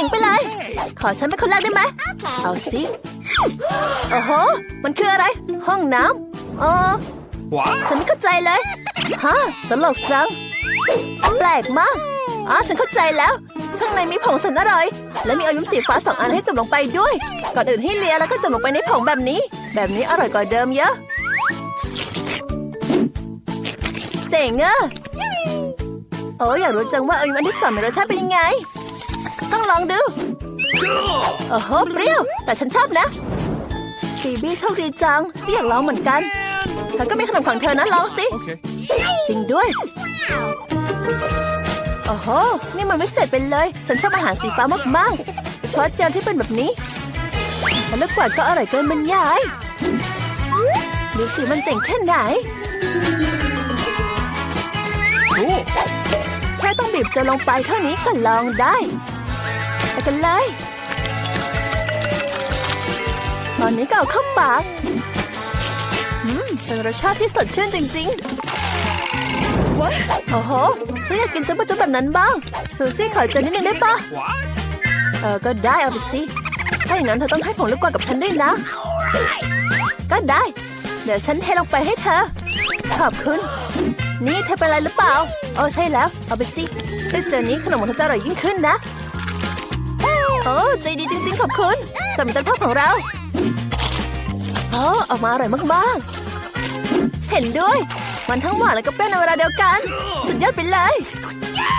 จ๋งไปเลย ขอฉันเป็นคนแรกได้ไหม เอาสิโอ้โห มันคืออะไร ห้องน้ำอ๋อ What? ฉันไม่เข้าใจเลย ฮะ ตลกจัง แปลกมาก อ๋อ ฉันเข้าใจแล้ว ข้างในมีผงสันอร่อย และมีอยิ้มสีฟ้าสองอันให้จุ่มลงไปด้วย ก่อนอื่นให้เลียแล้วก็จุ่มลงไปในผงแบบนี้ แบบนี้อร่อยกว่าเดิมเยอะ เจ๋งอะโอ้อยากรู้จังว่าอยิ้มอันที่สองมีรสชาติเป็นยังไง ต้องลองดูโอ้โหเปรี้ยว แต่ฉันชอบนะฟีบี้โชคดีจังฉันอยากลองเหมือนกันเธอก็มีขนมของเธอนะลองสิ Okay. จริงด้วยโอ้โห นี่มันไม่เสร็จเป็นเลย ฉันชอบอาหารสีฟ้ามากๆโดยเฉพาะเจลที่เป็นแบบนี้แล้วลูกกวาดก็อร่อยเกินบรรยายดูสิมันเจ๋งแค่ไหน Cool. แค่ต้องบีบเจลลงไปเท่านี้ก็ลองได้ ไปกันเลย ตอนนี้ก็เอาเข้าปากอืมเป็นรสชาติที่สดชื่นจริงๆ What? โอ้โหฉันอยากกินจุ๊บจุ๊บแบบนั้นบ้าง ซูซี่ขอเจอนิดนึงได้ปะ What? เออ ก็ได้เอาไปสิ ถ้าอย่างนั้นเธอต้องให้ผงลูกกวาดกับฉันด้วยนะ ก็ได้ เดี๋ยวฉันเทลงไปให้เธอ ขอบคุณ นี่เธอเป็นอะไรหรือเปล่าโอ้ใช่แล้ว เอาไปสิด้วยเจอนี้ขนมของเธอจะอร่อยยิ่งขึ้นนะ โอ้ใจดีจริงๆ ขอบคุณสำหรับต้นภาพของเราโอ้ออกมาอร่อยมากๆ เห็นด้วย มันทั้งหวานและก็เปรี้ยวในเวลาเดียวกัน สุดยอดไปเลย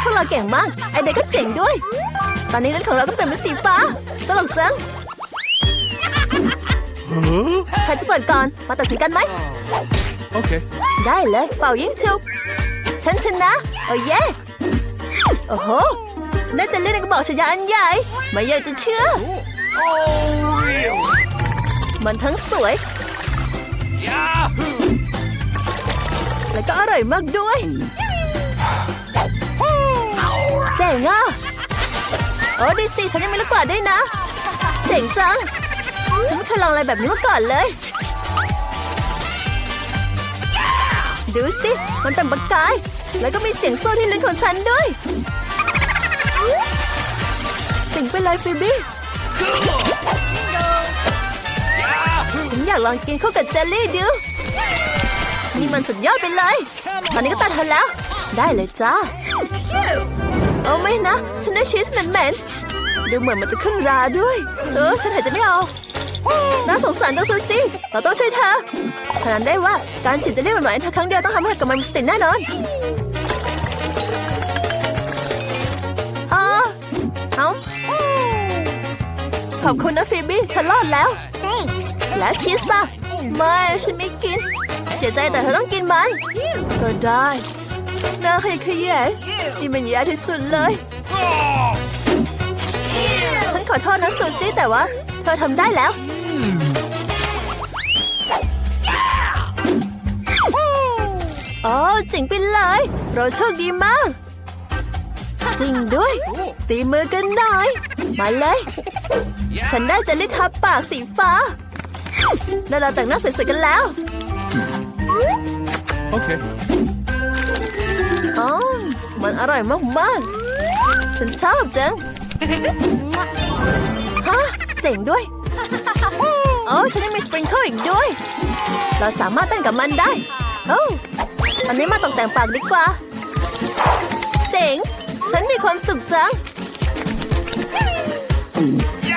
พวกเราเก่งมาก ไอเด็กก็เจ๋งด้วย ตอนนี้รถของเราก็เปลี่ยนเป็นสีฟ้าตลกจังใครจะเปิดก่อน มาตัดสินกันไหม Okay. ได้เลย เป่ายิงฉุบฉันชนะ โอ้เย่โอ้โหฉั นได้จะเล่นในกระบอกฉายาอันใหญ่ ไม่อยากจะเชื่อ Oh, real. มันทั้งสวย Yahoo! และก็อร่อยมากด้วยเจ๋งอะโอ้ดีสิฉันยังมีลูกกวาดด้วยนะ เจ๋งจัง ฉันไม่เคยลองอะไรแบบนี้มาก่อนเลย ดูสิ มันเป็นประกาย แล้วก็มีเสียงโซ่ที่ลิ้นของฉันด้วย เจ๋งไปเลยฟิบี้ Yahoo! ฉันอยากลองกินข้าวกับเจลลี่ดูนี่มันสุดยอดไปเลย ตอนนี้ก็ตัดทันแล้ว ได้เลยจ้า เอาไม่นะ ฉันได้ชีสเหม็นๆดูเหมือนมันจะขึ้นราด้วย เออ ฉันหายใจไม่ออกน่าสงสารจังซูซี่เราต้องช่วยเธอพนันได้ว่าการฉีดเจลลี่หวานๆเธอครั้งเดียวต้องทำให้เธอกลับมามีสติแน่นอน เอาขอบคุณนะฟีบี้ฉันรอดแล้ว Thanks. แล้วชีสล่ะ ไม่ ฉันไม่กิน เสียใจแต่เธอต้องกินมันก็ได้น่าขยะแขยงนี่มันแย่ที่สุดเลย Oh! ฉันขอโทษนะซูซี่แต่ว่า เธอทำได้แล้วโอ้จริงไปเลย เราโชคดีมาก จริงด้วย Cool. ตีมือกันหน่อย มาเลย ฉันได้จะลิทาปากสีฟ้าแล้วเราแต่งหน้าสวยๆกันแล้ว Okay. อ๋อมันอร่อยมากๆ ฉันชอบจัง ฮะ เจ๋งด้วยโอ้ฉันยังมีสปริงเกิลอีกด้วย เราสามารถเต้นกับมันได้ โอ้อันนี้มาตกแต่งปากดีกว่า เจ๋ง ฉันมีความสุขจัง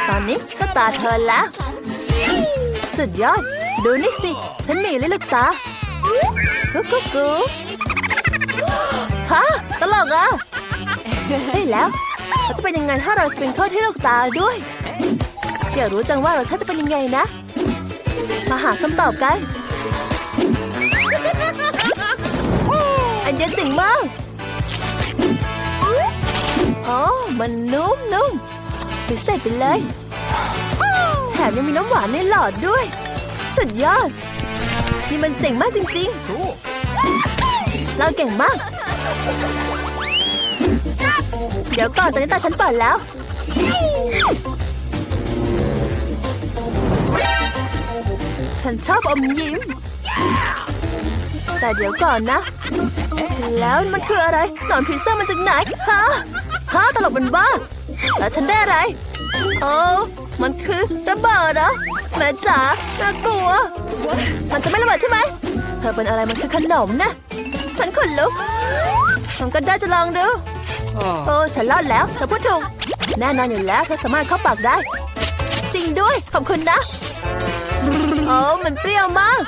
ตอนนี้ก็ตาเธอแล้ว สุดยอด ดูนี่สิ ฉันมีลิลูกตา กุ๊กกุ๊กกุ๊กฮะตลกอะใช่แล้วเราจะเป็นยังไงถ้าเราสปริงเกิลที่ลูกตาด้วยอยากรู้จังว่ารสชาติจะเป็นยังไงนะ มาหาคำตอบกัน อันเดียเจ๋งมาก อ๋อ มันนุ่มนุ่มพิเศษไปเลย แถมยังมีน้ำหวานในหลอดด้วย สุดยอด นี่มันเจ๋งมากจริง Cool. ๆเราเก่งมาก เดี๋ยวก่อนตอนนี้ตาฉันก่อนแล้ว ฉันชอบอมยิ้ม แต่เดี๋ยวก่อนนะ แล้วมันคืออะไร หนอนผีเสื้อมาจากไหน ฮะ ฮะตลกเป็นบ้า แล้วฉันได้อะไร โอ้มันคือระเบิดเหรอแม่จ๋าน่ากลัว มันจะไม่ระเบิดใช่ไหมเธอเป็นอะไรมันคือขนมนะ ฉันขนลุกฉันก็ได้จะลองดู โอ้ฉันรอดแล้วเธอพูดถูกแน่นอนอยู่แล้วเธอสามารถเข้าปากได้ จริงด้วยขอบคุณนะโอ้มันเปรี้ยวมาก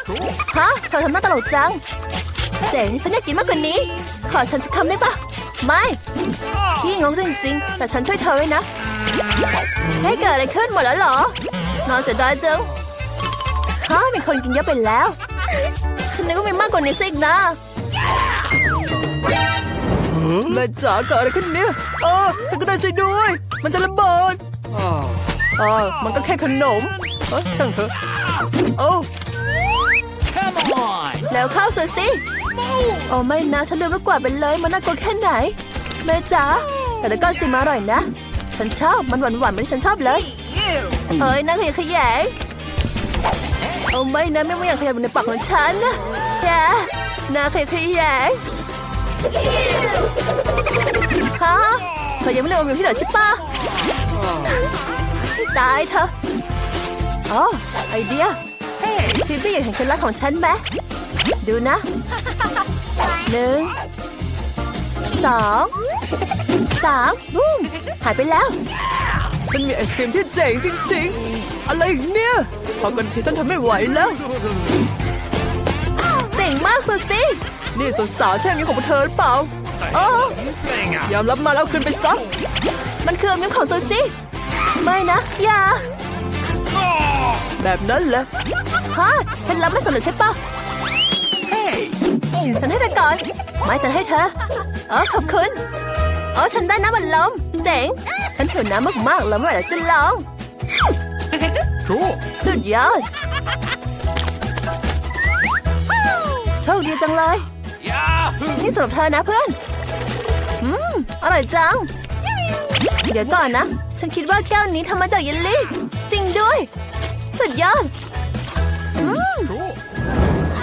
ฮะเธอทำหน้าตลกจังเจ๋งฉันอยากกินมากกว่านี้ ขอฉันสักคำได้ปะ ไม่พี่งงจริงๆ แต่ฉันช่วยเธอไว้นะเฮ้ยเกิดอะไรขึ้นหมดแล้วเหรอ นอนเสียดายจังฮะมีคนกินเยอะไปแล้ว ฉันนึกว่ามีมากกว่านี้ซะอีกนะแม่จ๋าเกิดอะไรขึ้นเนี่ยเออเธอก็ได้ช่วยด้วย มันจะระเบิด Oh. อ๋อมันก็แค่ขนมเอ้ยช่างเถอะโอ้ Come on. แล้วเข้าสิสิ โอ้ไม่นะฉันลืมลูกกวาดไปเลยมันน่ากลัวแค่ไหน แม่จ๋าแต่ละก้อนสิมาอร่อยนะ ฉันชอบมันหวานหวานๆเหมือนที่ฉันชอบเลยเอ้ยนั่งขยะแขยงโอ้ไม่นะไม่ไม่อยากขยับอยู่ในปากของฉันนะแกน่าขยะแขยงฮะเธอยังไม่เลิกอมอยู่ที่เหลือใช่ปะให้ตายเธอะอ๋อไอเดียฟิบี้อยากเห็นเคล็ดลับของฉันไหมดูนะ หนึ่งสองสามบูมหายไปแล้ว ฉันมีไอศครีมที่เจ๋งจริงๆ อะไรอีกเนี่ย พอกันทีฉันทำไม่ไหวแล้ว เจ๋งมากสุดสิ นี่สาวๆใช่ไหมของพวกเธอหรือเปล่าโอ้ Thing out. ยอมรับมาแล้วคืนไปซะมันคืออมยิ้มของซูซี่ไม่นะ อย่า Oh. แบบนั้นเหรอฮะเป็นลับไม่สำเร็จใช่ปะ Hey. ฉันให้เธอก่อน ไม่ฉันให้เธอเออขอบคุณเออฉันได้น้ำมันลมเจ๋ง ฉันหิวน้ำมากๆแล้วเมื่อไหร่จะลอง Cool. สุดยอดโชคดีจังเลย Yahoo. นี่สำหรับเธอนะเพื่อน อืม อร่อยจัง เดี๋ยวก่อนนะ ฉันคิดว่าแก้วนี้ทำมาจากเยลลี่ จริงด้วย สุดยอด อืม Cool.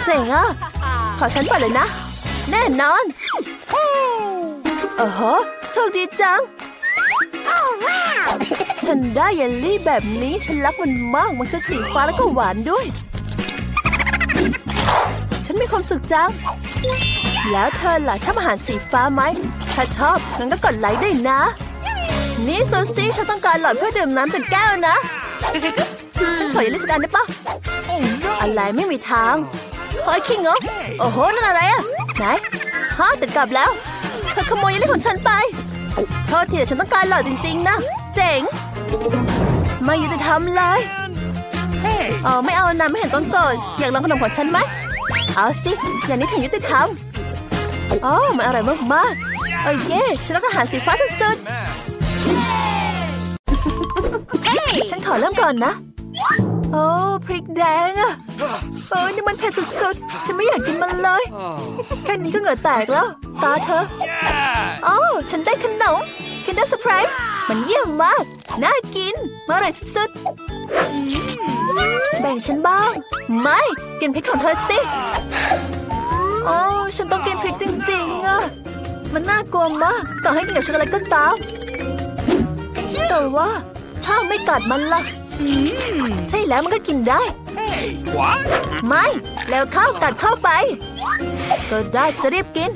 เจ๋งอะ ขอฉันเปิดเลยนะ แน่นอนโอ้โหโชคดีจังฉันได้เยลลี่แบบนี้ฉันรักมันมากมันคือสีฟ้าแล้วก็หวานด้วย ฉันมีความสุขจัง แล้วเธอล่ะชอบอาหารสีฟ้าไหม ถ้าชอบงั้นก็กดไลค์ได้นะ นี่โซซี่ฉันต้องการหลอดเพื่อดื่มน้ำจากแก้วนะ ฉันขอเยลลี่สักอันได้ปะอะไรไม่มีทาง เฮ้ยคิงเหรอโอ้โหนั่นอะไรอะไหนฮะติดกลับแล้วเธอขโมยเยลลี่ของฉันไปโทษทีแต่ฉันต้องการหลอดจริงๆนะ เจ๋ง ไม่ยุติธรรมเลย Hey. อ๋อไม่เอานะไม่เห็นต้นก่อนอยากลองขนมของฉันไหมเอาสิอย่างนี้ถึงยุติธรรมอ๋อมันอร่อยมากๆโอ้เย่ฉันรักอาหารสีฟ้าสุด Man. ๆฉันขอเริ่มก่อนนะ โอ้พริกแดงอะ เออนี่มันเผ็ดสุดๆ ฉันไม่อยากกินมันเลย Oh. แค่นี้ก็เหงื่อแตกแล้ว ตาเธอ Yeah. โอ้ฉันได้ขนม Kinder Surprise มันเยี่ยมมาก น่ากินมาอร่อยสุดๆ แบ่งฉันบ้าง ไม่ กินพริกของเธอสิ โอ้ฉันต้องกินพริกจริงๆอะมันน่ากลัวมาก ต่อให้กินกับช็อกโกแลตก็ตามแต่ว่าถ้าไม่กัดมันล่ะ ใช่แล้วมันก็กินได้ Hey. What? ไม่ แล้วเข้ากัดเข้าไป ก็ได้จะรีบกิน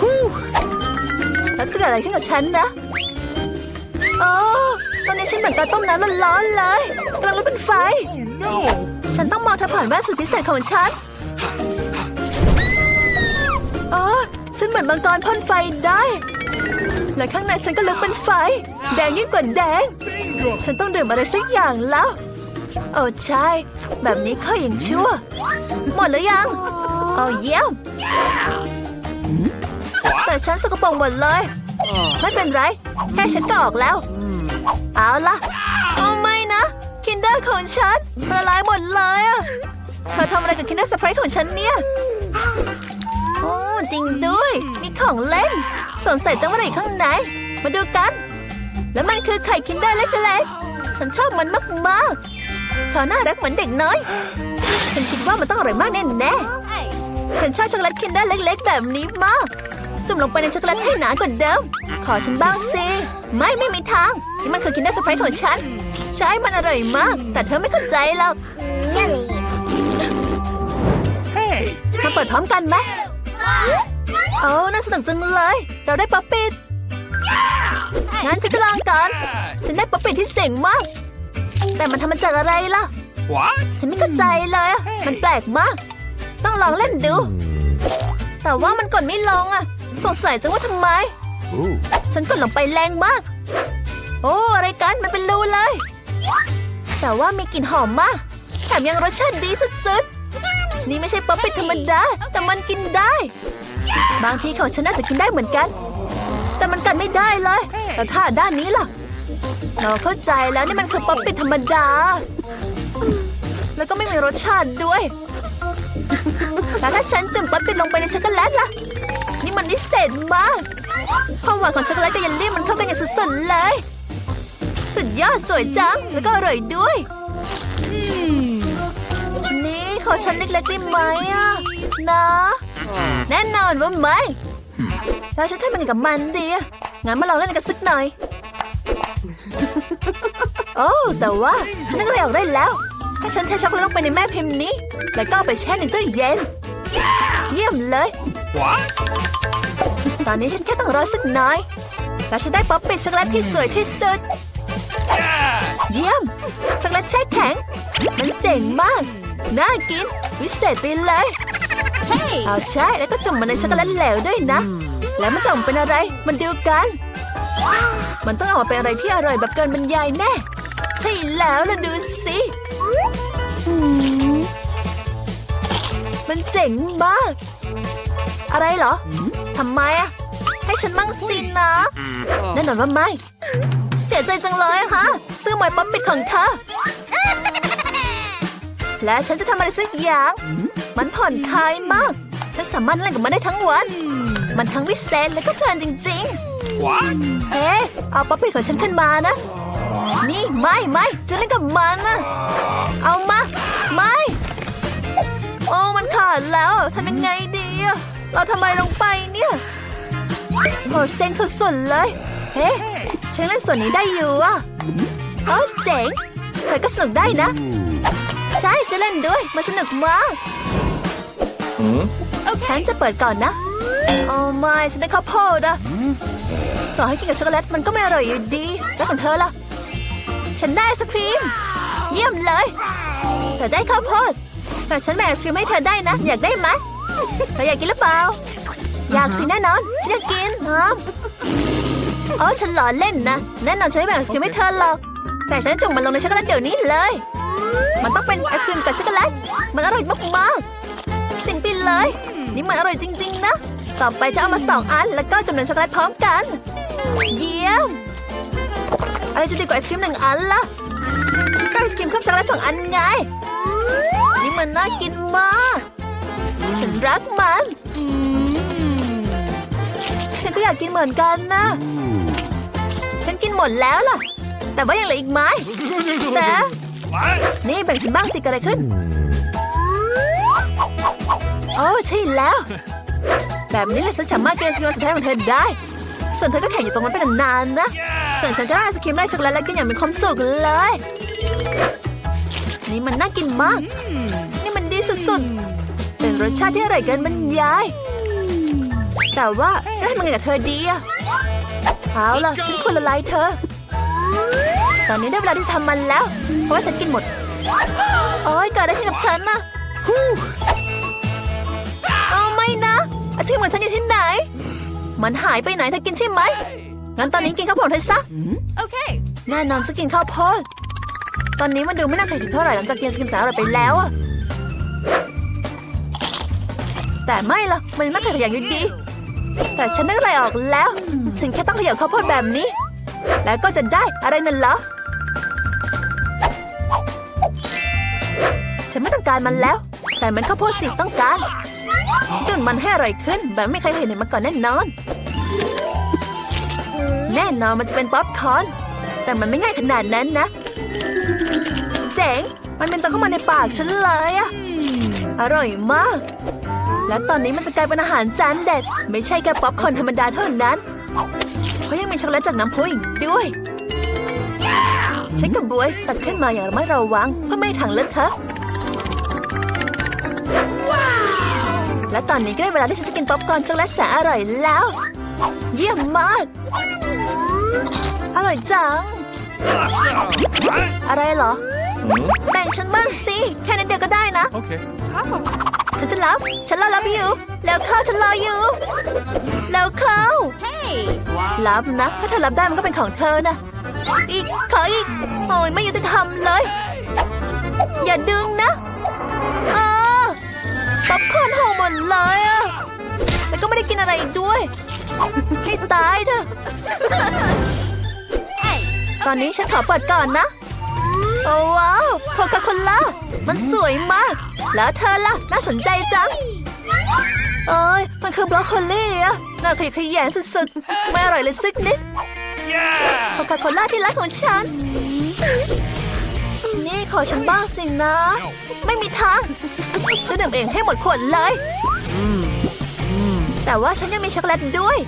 ฮู้แล้วจะเกิดอะไรขึ้นกับฉันนะอ๋อตอนนี้ฉันเหมือนกับต้มน้ำร้อนๆเลยกำลังลุกเป็นไฟ Oh no. ฉันต้องมองเธอผ่านแว่นสุดพิเศษของฉันอ๋อฉันเหมือนมังกรพ่นไฟได้ และข้างในฉันก็ลุกเป็นไฟ แดงยิ่งกว่าแดง ฉันต้องดื่มอะไรสักอย่างแล้ว โอ้ใช่ แบบนี้ค่อยยังชั่ว หมดหรือยังโอ้เยี่ยมแต่ฉันสกปรกหมดเลย ไม่เป็นไร แค่ฉันก็ออกแล้ว เอาล่ะเอาไม่นะคินเดอร์ของฉันละลายหมดเลยอะเธอทำอะไรกับคินเดอร์สไปร์ของฉันเนี่ยโอ้จริงด้วย มีของเล่นสงสัยจะว่าอะไรอยู่ข้างใน มาดูกัน แล้วมันคือไข่คินเดอร์เล็กๆฉันชอบมันมากๆ เขาน่ารักเหมือนเด็กน้อย ฉันคิดว่ามันต้องอร่อยมากแน่ๆฉันชอบช็อกโกแลตคินเดอร์เล็ก ๆ แบบนี้มาก จุ่มลงไปในช็อกโกแลตให้หนากว่าเดิม ขอฉันบ้างสิ ไม่ไม่มีทาง นี่มันคือกินได้เซอร์ไพรส์ของฉัน ใช่มันอร่อยมาก แต่เธอไม่เข้าใจหรอก Hey! มาเปิดพร้อมกันไหมโอ้น่าสนุกจังเลย เราได้ป๊อปปิดงั้นฉันจะลองก่อน Yes! ฉันได้ป๊อปปิดที่เจ๋งมาก แต่มันทำมาจากอะไรล่ะ What? ฉันไม่เข้าใจเลยอะมันแปลกมาก ต้องลองเล่นดู แต่ว่ามันกดไม่ลงอะสงสัยจังว่าทำไม Ooh. ฉันกดลงไปแรงมาก โอ้อะไรกันมันเป็นรูเลย แต่ว่ามีกลิ่นหอมมาก แถมยังรสชาติดีสุดๆ นี่ไม่ใช่ป๊อปปี้ธรรมดา แต่มันกินได้ บางทีของฉันน่าจะกินได้เหมือนกัน แต่มันกันไม่ได้เลย แต่ถ้าด้านนี้ล่ะ เราเข้าใจแล้วนี่มันคือป๊อปปี้ธรรมดา แล้วก็ไม่มีรสชาติด้วย แล้วถ้าฉันจุ่มป๊อปปี้ลงไปในช็อกโกแลตล่ะ นี่มันวิเศษมาก ความหวานของช็อกโกแลตกับเยลลี่มันเข้ากันอย่างสุดๆเลย สุดยอดสวยจัง แล้วก็อร่อยด้วย นี่ขอฉันเล็กๆได้ไหมอะนะ แน่นอนว่าไม่แล้วฉันทำยังไงกับมันดีอะงั้นมาลองเล่นกันสักหน่อย โอ้แต่ว่าฉันนึกอะไรออกได้แล้ว ถ้าฉันเทช็อกโกแลตลงไปในแม่พิมพ์นี้ แล้วก็เอาไปแช่ในตู้เย็น เยี่ยมเลย What? ตอนนี้ฉันแค่ต้องรอสักหน่อย แล้วฉันได้ป๊อปปี้ช็อกโกแลตที่สวยที่สุด Yes! เยี่ยม ช็อกโกแลตแช่แข็ง มันเจ๋งมาก น่ากิน วิเศษไปเลย เอาใช่ แล้วก็จุ่มมันในช็อกโกแลตเหลวด้วยนะ แล้วมันจะออกมาเป็นอะไร มันดูกัน มันต้องออกมาเป็นอะไรที่อร่อยแบบเกินบรรยายแน่ ใช่แล้วล่ะดูสิมันเจ๋งมาก อะไรเหรอทำไมอะให้ฉันมั่งสินนะแน่นอนว่าไม่เสียใจจังเลยอะค่ะซื้อหมวยป๊อปปิดของเธอ และฉันจะทำอะไรสักอย่าง มันผ่อนคลายมากฉันสามารถเล่นกับมันได้ทั้งวัน มันทั้งวิเศษและก็เพลินจริง ๆ เอ๊ะเอาป๊อปปิดของฉันขึ้นมานะ นี่ไม่ไม่จะเล่นกับมันนะเอามา ไม่ โอ้มันขาดแล้วทำยังไงดีอะเราทำอะไรลงไปเนี่ยโหเซ็งสุดๆเลย เฮ้ฉันเล่นส่วนนี้ได้อยู่อะโอ้เจ๋งแต่ก็สนุกได้นะ ใช่ฉันเล่นด้วย มันสนุกมากฉันจะเปิดก่อนนะโอ้ไม่ฉันได้ข้าวโพดอะ ต่อให้กินกับช็อกโกแลตมันก็ไม่อร่อยอยู่ดี แล้วของเธอล่ะ ฉันได้ไอศครีม เยี่ยมเลยเธอได้ข้าวโพดแต่ฉันแบ่งไอศครีมให้เธอได้นะ อยากได้ไหมเธออยากกินหรือเปล่า อยากสิแน่นอน ฉันอยากกินฮะโอ้ฉันหล่อเล่นนะ แน่นอนฉันไม่แบ่งไอศครีมให้เธอหรอก แต่ฉันจุ่มมันลงในช็อกโกแลตเดี๋ยวนี้เลย มันต้องเป็นไอศครีมกับช็อกโกแลต มันอร่อยมากๆจริงไปเลย นี่มันอร่อยจริง ๆ นะ ต่อไปจะเอามาสองอัน แล้วก็จุ่มในช็อกโกแลตพร้อมกัน เยี่ยมอะไรจะดีกว่าไอศครีมหนึ่งอันล่ะไอศครีมเคลือบช็อกโกแลตสองอันไง นี่มันน่ากินมาก ฉันรักมัน ฉันก็อยากกินเหมือนกันนะ ฉันกินหมดแล้วล่ะ แต่ว่ายังเหลืออีกไม้แต่นี่แบ่งฉันบ้างสิเกิดอะไรขึ้น โอ้ใช่แล้ว แบบนี้แหละฉันสามารถกินไอศครีมสุดท้ายของเธอได้ ส่วนเธอก็แข่งอยู่ตรงนั้นเป็นนานๆนะ ส่วน Yes! ฉันก็ไอศครีมไล่ช็อกโกแลตและกินอย่างมีความสุขเลย นี่มันน่ากินมาก นี่มันดีสุดๆ เป็นรสชาติที่อร่อยเกินบรรยาย แต่ว่าฉันทำยังไงกับเธอดีอะเอาล่ะฉันควรละลายเธอ ตอนนี้ได้เวลาที่ทำมันแล้ว เพราะว่าฉันกินหมด โอ้ยเกิดอะไรขึ้นกับฉันนะเอาไม่นะอาชีพของฉันอยู่ที่ไหน มันหายไปไหนเธอกินใช่ไหม งั้นตอนนี้กินข้าวโพดเธอซะ Okay. แน่นอนจะกินข้าวโพด ตอนนี้มันดูไม่น่าใส่ถึงเท่าไหร่หลังจากกินสกินสาหร่ายไปแล้วอะแต่ไม่ละมันยังน่าใส่อย่างอยู่ดี แต่ฉันนึกอะไรออกแล้ว ฉันแค่ต้องเขย่าข้าวโพดแบบนี้ แล้วก็จะได้อะไรนั่นเหรอ ฉันไม่ต้องการมันแล้ว แต่มันข้าวโพดสิต้องการ จุนมันให้อร่อยขึ้น แบบไม่เคยเห็นมาก่อนแน่นอน แน่นอนมันจะเป็นป๊อปคอร์นแต่มันไม่ง่ายขนาดนั้นนะเจ๋งมันเป็นตัวเข้ามาในปากฉันเลยอะอร่อยมาก และตอนนี้มันจะกลายเป็นอาหารจานเด็ด ไม่ใช่แค่ป๊อปคอร์นธรรมดาเท่านั้นเพราะยังมีช็อกโกแลตจากน้ำพุอีกด้วยใช้กับบวยตัดขึ้นมาอย่างระมัดระวังเพื่อไม่ให้ถังเลอะเทอะ และตอนนี้ก็ได้เวลาที่ฉันจะกินป๊อปคอร์นช็อกโกแลตแสนอร่อยแล้ว เยี่ยมมาก อร่อยจัง Awesome. What? อะไรเหรอ แบ่งฉันบ้างสิ แค่นั้นเดียวก็ได้นะ Okay. ฉันจะรับ ฉันรอรับอยู่ แล้วเข้าฉันรออยู่ แล้วเข้ารับนะ ถ้าเธอรับได้มันก็เป็นของเธอนะ อีก ขออีก โอ้ยไม่ยุติธรรมเลย อย่าดึงนะอาป๊อปคอร์นหอห มดเลยอะแล้วก็ไม่ได้กินอะไรอีกด้วย ให้ตายเถอะ ตอนนี้ฉันขอเปิดก่อนนะ โอ้ว้าวโคคาโคล่ามันสวยมาก แล้วเธอล่ะ น่าสนใจจัง เอ้ย มันคือบรอกโคลี่อะน่าขยะแขยงสุดๆ ไม่อร่อยเลยสักนิดโค Yeah. คาโคล่าที่รักของฉันนี่ ขอฉันบ้างสินะ ไม่มีทาง ฉันดื่มเองให้หมดขวดเลย แต่ว่าฉันยังมีช็อกโกแลตด้วย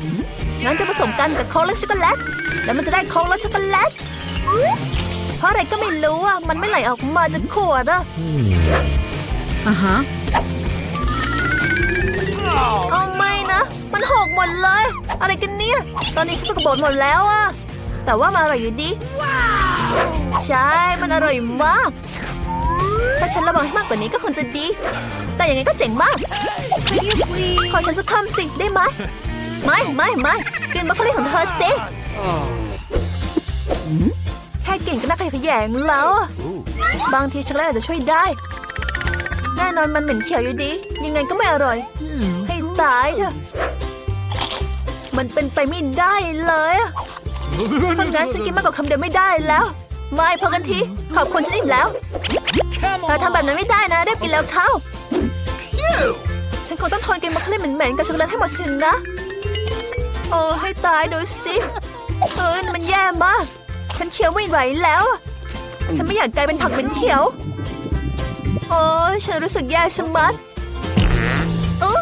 งั้นจะผสมกันกับโค้กและช็อกโกแลต แล้วมันจะได้โค้กและช็อกโกแลต เพราะอะไรก็ไม่รู้อะ มันไม่ไหลออกมาจากขวดอะ Uh-huh. เอาไม่นะ มันหกหมดเลย อะไรกันเนี่ย ตอนนี้ฉันสกปรกหมดแล้วอะแต่ว่ามันอร่อยอยู่ดี ใช่ มันอร่อยมาก ถ้าฉันระวังให้มากกว่านี้ก็คงจะดี แต่อย่างนี้ก็เจ๋งมาก ขอฉันสักคำสิได้ไหม ไม่ไม่ไม่กินบรอกโคลีของเธอสิแค่กินก็น่าขยะแขยงแล้ว บางทีช็อกโกแลตอาจจะช่วยได้ แน่นอนมันเหม็นเขียวอยู่ดี ยังไงก็ไม่อร่อย ให้ตายเถอะ มันเป็นไปไม่ได้เลยอะทำงั้นฉันกินมากกว่าคำเดียวไม่ได้แล้ว ไม่พอกันที ขอบคุณฉันอิ่มแล้ว Come เราทำแบบนั้นไม่ได้นะรีบกินแล้วเข้า You. ฉันคงต้องทนกินมะเขือเหม็นๆกับช็อกโกแลตให้หมดสินนะโอ้ให้ตายดูสิเออมันแย่มาก ฉันเคี้ยวไม่ไหวแล้ว ฉันไม่อยากกลายเป็นผักเป็นเขียว โอ้ยฉันรู้สึกแย่ชะมัดเออ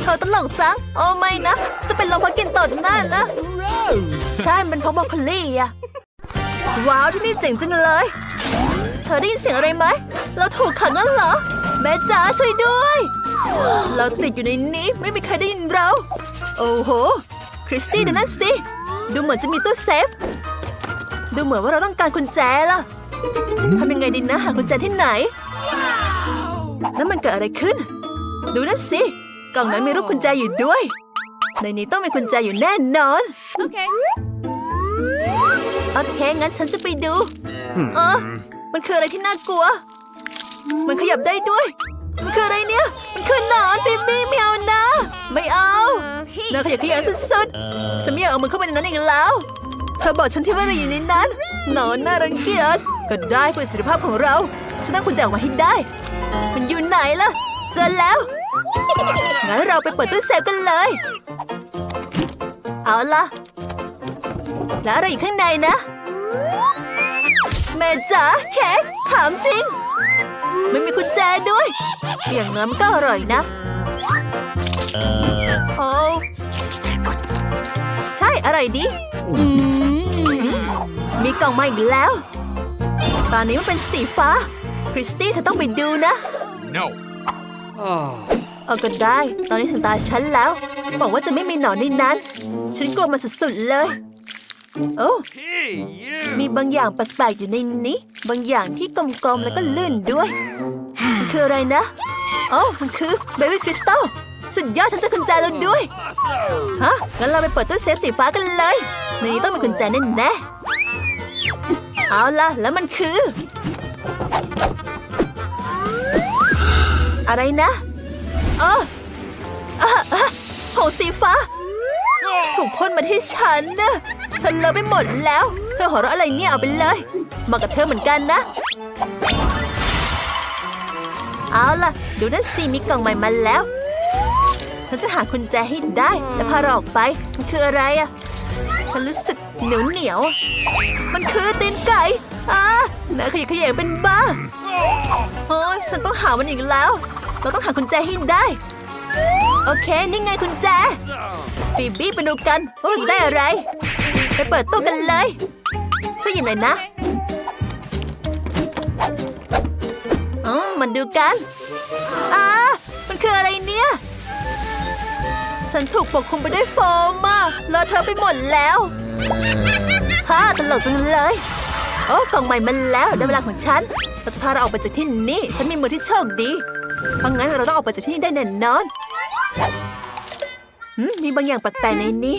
เธอตลกจัง โอ้ไม่นะฉันจะเป็นลมเพราะกินตดหน้านะ ใช่ มันเพราะบรอกโคลี่อะ ว้าวที่นี่เจ๋งจังเลย เธอได้ยินเสียงอะไรไหม เราถูกขังนั่นเหรอ แม่จ๋าช่วยด้วย เราติดอยู่ในนี้ไม่มีใครได้ยินเรา โอ้โห คริสตี้ดูนั่นสิ ดูเหมือนจะมีตู้เซฟ ดูเหมือนว่าเราต้องการกุญแจล่ะทำยังไงดีนะหากุญแจที่ไหน แล้วมันเกิดอะไรขึ้น ดูนั่นสิ กล่องนั้นมีรูปกุญแจอยู่ด้วย ในนี้ต้องมีกุญแจอยู่แน่นอน Okay. โอเค งั้นฉันจะไปดู เออ มันคืออะไรที่น่ากลัว มันขยับได้ด้วย มันคืออะไรเนี่ย มันคือหนอนฟิฟี่ไม่เอานะ ไม่เอาน่าขยับขยันสุดๆฉันไม่อยากเอามือเข้าไปในนั้นอีกแล้ว เธอบอกฉันที่ว่าอะไรอยู่ในนั้น หนอนน่ารังเกียจ ก็ได้เพื่อประสิทธิภาพของเรา ฉันต้องคุณแจออกมาให้ได้ มันอยู่ไหนล่ะ เจอแล้ว งั้นเราไปเปิดตู้เซฟกันเลย เอาล่ะ แล้วอะไรอยู่ข้างในนะ แม่จ๋าเค้กถามจริง ไม่มีกุญแจด้วยอย่างน้ำก็อร่อยนะโอ้ใช่อร่อยดีมีกล่องมาอีกแล้ว ตอนนี้มันเป็นสีฟ้า คริสตี้เธอต้องไปดูนะ No. เอาก็ได้ ตอนนี้ถึงตาฉันแล้ว บอกว่าจะไม่มีหนอนในนั้น ฉันกลัวมันสุดๆเลย โอ้ Hey, มีบางอย่างแปลกๆอยู่ในนี้ บางอย่างที่กลมๆแล้วก็ลื่นด้วยมันคืออะไรนะโอ้มันคือเบบี้คริสตัลสุดยอดฉันจะกุญแจแล้วด้วย ฮะ งั้นเราไปเปิดตู้เซฟสีฟ้ากันเลยนนี้ต้องมีกุญแจแน่แน่เอาล่ะ แล้วมันคือ อะไรนะเออเออเออผงสีฟ้า ถูกพ่นมาที่ฉันนะ ฉันเลอะไปหมดแล้ว เธอหัวเราะอะไรเนี่ยเอาไปเลยมากับเธอเหมือนกันนะ เอาล่ะ ดูนั่นสิมีกล่องใหม่มาแล้ว ฉันจะหากุญแจให้ได้ และพาเราออกไป มันคืออะไรอะฉันรู้สึกเหนียวเหนียว มันคือตีนไก่อ่าน่าขยะแขยงเป็นบ้าโอ้ยฉันต้องหามันอีกแล้ว เราต้องหากุญแจให้ได้ โอเค นี่ไงคุณแจฟีบี้ไปดูกันว่าเราจะได้อะไร ไปเปิดตู้กันเลยช่วยหยิบหน่อยนะอ๋อมันดูกันอ่ามันคืออะไรเนี่ย ฉันถูกปกคลุมไปด้วยโฟมอะเลอะเทอะไปหมดแล้วฮ่าตลกจังเลย โอ้กล่องใหม่มันแล้วได้เวลาของฉันเราจะพาเราออกไปจากที่นี่ ฉันมีมือที่โชคดีเพราะงั้นเราต้องออกไปจากที่นี่ได้แน่นอนหืมมีบางอย่างแปลกๆในนี้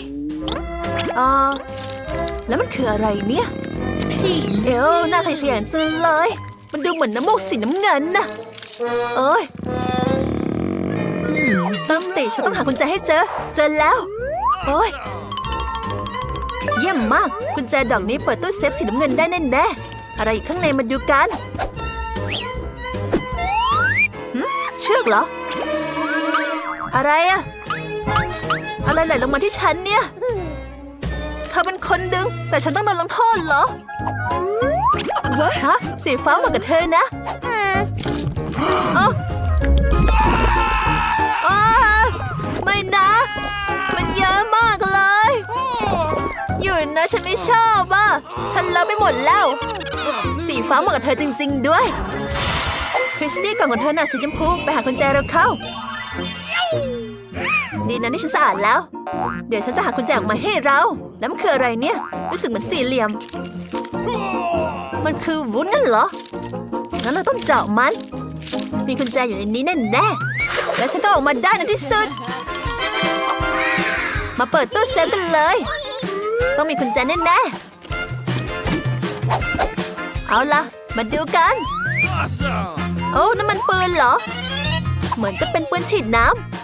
อ่าแล้วมันคืออะไรเนี่ยเอวน่าขยงจังเลย มันดูเหมือนน้ำมูกสีน้ำเงินนะเอ้ยตั้งสติฉันต้องหากุญแจให้เจอ เจอแล้ว โอ้ยเยี่ยมมากกุญแจดอกนี้เปิดตู้เซฟสีน้ำเงินได้แน่แน่อะไรอยู่ข้างในมาดูกันเชือกเหรอ อะไรอะอะไรไหลลงมาที่ฉันเนี่ย เขาเป็นคนดึง แต่ฉันต้องโดนลงโทษเหรอฮะสีฟ้าเหมือนกับเธอนะเอ้าอ้าไม่นะ มันเยอะมากเลย อยู่นะฉันไม่ชอบอะ ฉันเลอะไปหมดแล้ว สีฟ้าเหมือนกับเธอจริง ๆ ด้วย คริสตี้กล่องของเธอน่ะสีชมพูไปหากุญแจเราเข้า ดีนะที่ฉันสะอาดแล้ว เดี๋ยวฉันจะหากุญแจออกมาให้เราแล้วมันคืออะไรเนี่ย รู้สึกเหมือนสี่เหลี่ยม มันคือวุ้นนั่นเหรอ งั้นเราต้องเจาะมัน มีกุญแจอยู่ในนี้แน่แน่ๆและฉันก็ออกมาได้ในที่สุด มาเปิดตู้เซฟกันเลย ต้องมีกุญแจแน่แน่ๆเอาล่ะมาดูกัน Awesome. โอ้นั่นมันปืนเหรอ เหมือนจะเป็นปืนฉีดน้ำ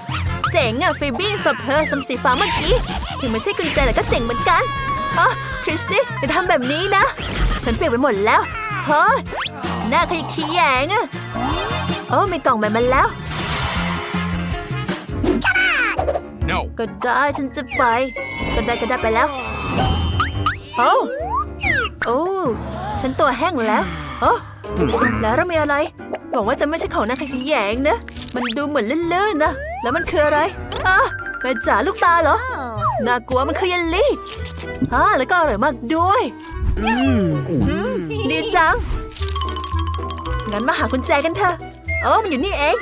เจ๋งอะฟิบี้ศพเธอสมสีฟ้าเมื่อกี้ถึงไม่ใช่กุญแจแต่ก็เจ๋งเหมือนกันอ๋อคริสตี้อย่าทำแบบนี้นะ ฉันเปียกไปหมดแล้วเฮ้ยหน้าขยขี้แยงอะโอ้มีกล่องใหม่มาแล้ว No. ก็ได้ฉันจะไป ก็ได้ก็ได้ไปแล้วโอ้โอ้ฉันตัวแห้งแล้วโอ้แล้วเรามีอะไรหวังว่าจะไม่ใช่ของนักขยงนะ มันดูเหมือนลื่นๆนะ แล้วมันคืออะไรอะแม่จ๋าลูกตาเหรอ น่ากลัวมันคือเยลลี่อ่าแล้วก็อร่อยมากด้วย Mmm. อืมดีจัง งั้นมาหากุญแจกันเถอะโอ้มันอยู่นี่เอง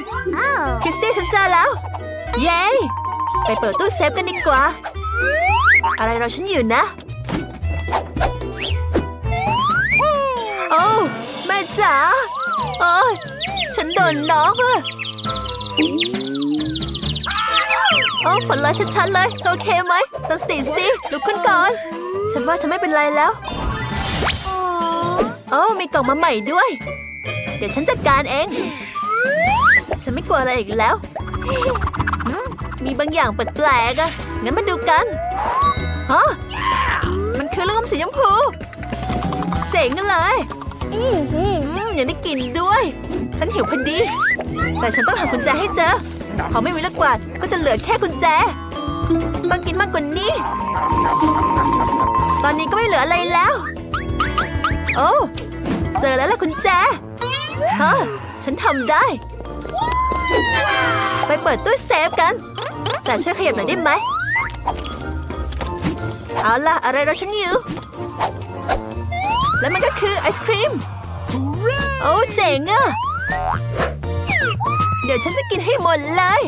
คริสตี้ฉันเจอแล้ว เย้ ไปเปิดตู้เซฟกันดีกว่า อะไรเราฉันอยู่นะ โอ้แม่จ๋าโอ้ยฉันโดนน็อกอะ โอ้ฝนลอยชัดๆเลยเธอโอเคไหมตั้งสติสิลุกขึ้นก่อน ฉันว่าฉันไม่เป็นไรแล้วโอ้มีกล่องมาใหม่ด้วย เดี๋ยวฉันจัดการเอง ฉันไม่กลัวอะไรอีกแล้วอืมมีบางอย่างแปลกๆอะงั้นมาดูกันฮะมันคือลูกอมสีชมพู เจ๋งเลยอืมยังได้กลิ่นด้วย ฉันหิวพอดี แต่ฉันต้องหากุญแจให้เจอ พอไม่มีลูกกวาดก็จะเหลือแค่กุญแจ ต้องกินมากกว่านี้ ตอนนี้ก็ไม่เหลืออะไรแล้ว โอ้เจอแล้วล่ะกุญแจเฮะฉันทำได้ ไปเปิดตู้เซฟกัน แต่ช่วยขยับหน่อยได้ไหมเอาล่ะ อะไรเราฉันอยู่ แล้วมันก็คือไอศครีม โอ้เจ๋งอะ เดี๋ยวฉันจะกินให้หมดเลย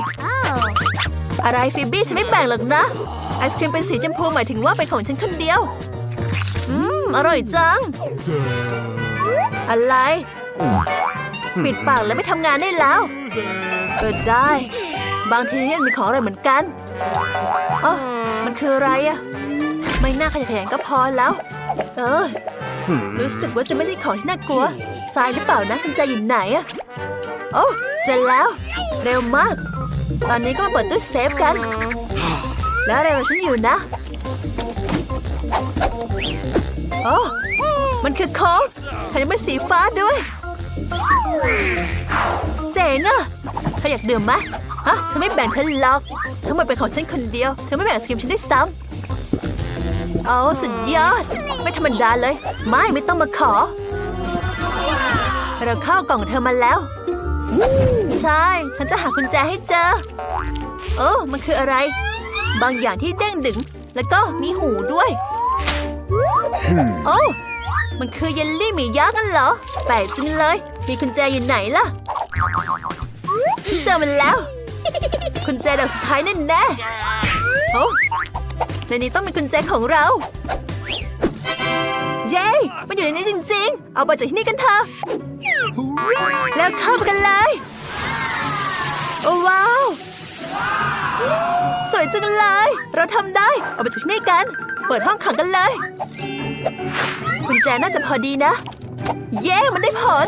อะไรฟิบี้ฉันไม่แบ่งหรอกนะ ไอศครีมเป็นสีชมพูหมายถึงว่าเป็นของฉันคนเดียว อืม อร่อยจัง อะไร ปิดปากแล้วไม่ทำงานได้แล้วเออได้ บางทีเนี่ยมีของอร่อยเหมือนกันอ๋อมันคืออะไรอะไม่น่าขยะแขยงก็พอแล้ว เออรู้สึกว่าจะไม่ใช่ของที่น่ากลัวทรายหรือเปล่านะกุญแจอยู่ไหนอะ โอ้เสร็จแล้ว เร็วมาก ตอนนี้ก็มาเปิดตู้เซฟกัน แล้วอะไรของฉันอยู่นะ โอ้มันคือโค้กแถมยังเป็นสีฟ้าด้วย เจ๋งอะเธออยากดื่มไหมฮะฉันไม่แบ่งเธอหรอก ทั้งหมดเป็นของฉันคนเดียว เธอไม่แบ่งไอศครีมฉันด้วยซ้ำเอาสุดยอด ไม่ธรรมดาเลย ไม่ไม่ต้องมาขอ เราเข้ากล่องเธอมาแล้ว ใช่ ฉันจะหากุญแจให้เจอ โอ้มันคืออะไร บางอย่างที่เด้งดึง แล้วก็มีหูด้วย โอ้มันคือเยลลี่หมียักษ์กันเหรอ แปลกจังเลย มีกุญแจอยู่ไหนล่ะ ฉันเจอมันแล้ว กุญแจดอกสุดท้ายแน่แน่โอ้ในนี้ต้องมีกุญแจของเรา เย้ มันอยู่ในนี้จริง ๆ เอาไปจากที่นี่กันเถอะ แล้วเข้าไปกันเลยว้าว สวยจังเลย เราทำได้ เอาไปจากที่นี่กัน เปิดห้องขังกันเลยกุญแจน่าจะพอดีนะ เย้ มันได้ผล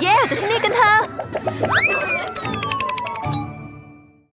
เย้จากที่นี่กันเถอะ